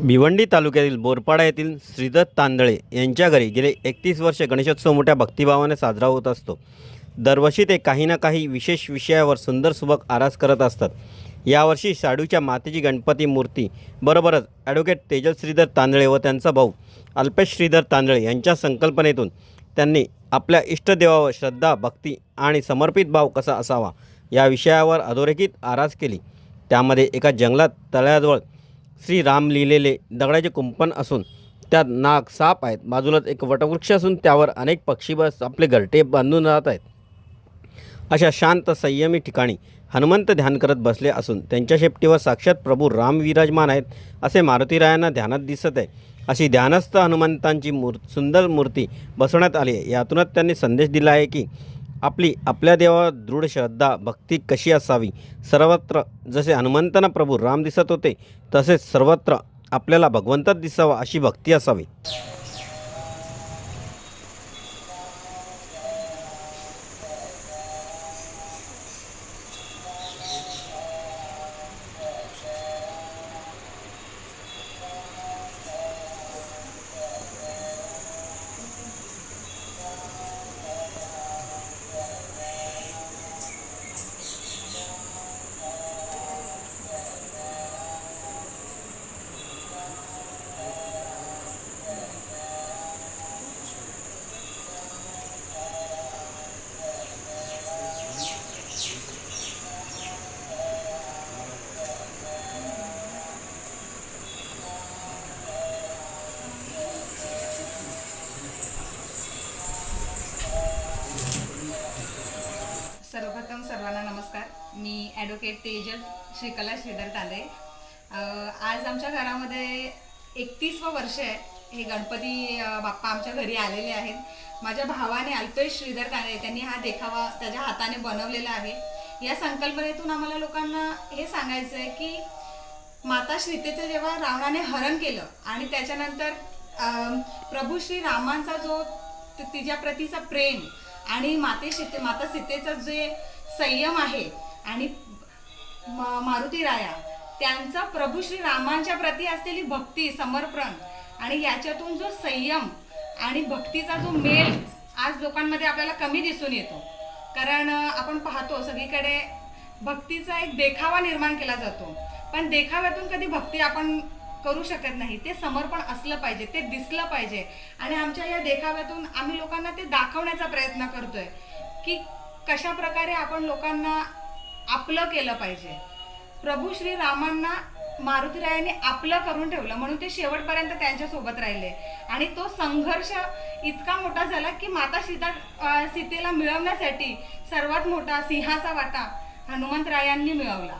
भिवंडी तालुक्यातील बोरपाडा येथील श्रीदत्त तांदळे यांच्या घरी गेले एकतीस वर्षे गणेशोत्सव मोठ्या भक्तिभावाने साजरा होत असतो. दरवर्षी ते काही ना काही विशेष विषयावर सुंदर सुबक आरास करत असतात. यावर्षी शाडूच्या मातेची गणपती मूर्ती बरोबरच ॲडव्होकेट तेजल श्रीधर तांदळे व त्यांचा भाऊ अल्पेश श्रीधर तांदळे यांच्या संकल्पनेतून त्यांनी आपल्या इष्टदेवावर श्रद्धा भक्ती आणि समर्पित भाव कसा असावा या विषयावर अधोरेखित आरास केली. त्यामध्ये एका जंगलात तळ्याजवळ श्री राम लिहिलेले दगडाचे कुंपण असून त्यात नाग साप आहेत. बाजूलाच एक वटवृक्ष असून त्यावर अनेक पक्षी बस आपले घरटे बांधून राहत आहेत. अशा शांत संयमी ठिकाणी हनुमंत ध्यान करत बसले असून त्यांच्या शेपटीवर साक्षात प्रभू राम विराजमान आहेत असे मारुतीरायांना ध्यानात दिसत आहे. अशी ध्यानस्थ हनुमंतांची मूर सुंदर मूर्ती बसवण्यात आली आहे. यातूनच त्यांनी संदेश दिला आहे की आपली आपल्या देवावर दृढ श्रद्धा भक्ती कशी असावी? सर्वत्र जसे हनुमंतांना प्रभू राम दिसत होते तसेच सर्वत्र आपल्याला भगवंतच दिसावा अशी भक्ती असावी. मी ॲडव्होकेट तेजल श्रीकला श्रीधर तांदे. आज आमच्या घरामध्ये एकतीसवं वर्ष आहे. हे गणपती बाप्पा आमच्या घरी आलेले आहेत. माझ्या भावाने अल्पेश श्रीधर तांदे त्यांनी हा देखावा त्याच्या हाताने बनवलेला आहे. या संकल्पनेतून आम्हाला लोकांना हे सांगायचं आहे की माता सीतेचं जेव्हा रावणाने हरण केलं आणि त्याच्यानंतर प्रभू श्री रामांचा जो तिच्या प्रतीचा प्रेम आणि माते सीते माता सीतेचा जे संयम आहे आणि म- मारुती राया त्यांचा प्रभू श्री रामांच्या प्रती असलेली भक्ती समर्पण आणि याच्यातून जो संयम आणि भक्तीचा जो मेल आज लोकांमध्ये आपल्याला कमी दिसून येतो. कारण आपण पाहतो सगळीकडे भक्तीचा एक देखावा निर्माण केला जातो. पण देखाव्यातून कधी भक्ती आपण करू शकत नाही. ते समर्पण असलं पाहिजे ते दिसलं पाहिजे. आणि आमच्या या देखाव्यातून आम्ही लोकांना ते दाखवण्याचा प्रयत्न करतोय की कशा प्रकारे आपण लोकांना आपलं केलं पाहिजे. प्रभू श्री रामांना मारुतीरायांनी आपलं करून ठेवलं. म्हणून ते शेवटपर्यंत त्यांच्यासोबत राहिले. आणि तो संघर्ष इतका मोठा झाला की माता सीता सीतेला मिळवण्यासाठी सर्वात मोठा सिंहाचा वाटा हनुमंतरायांनी मिळवला.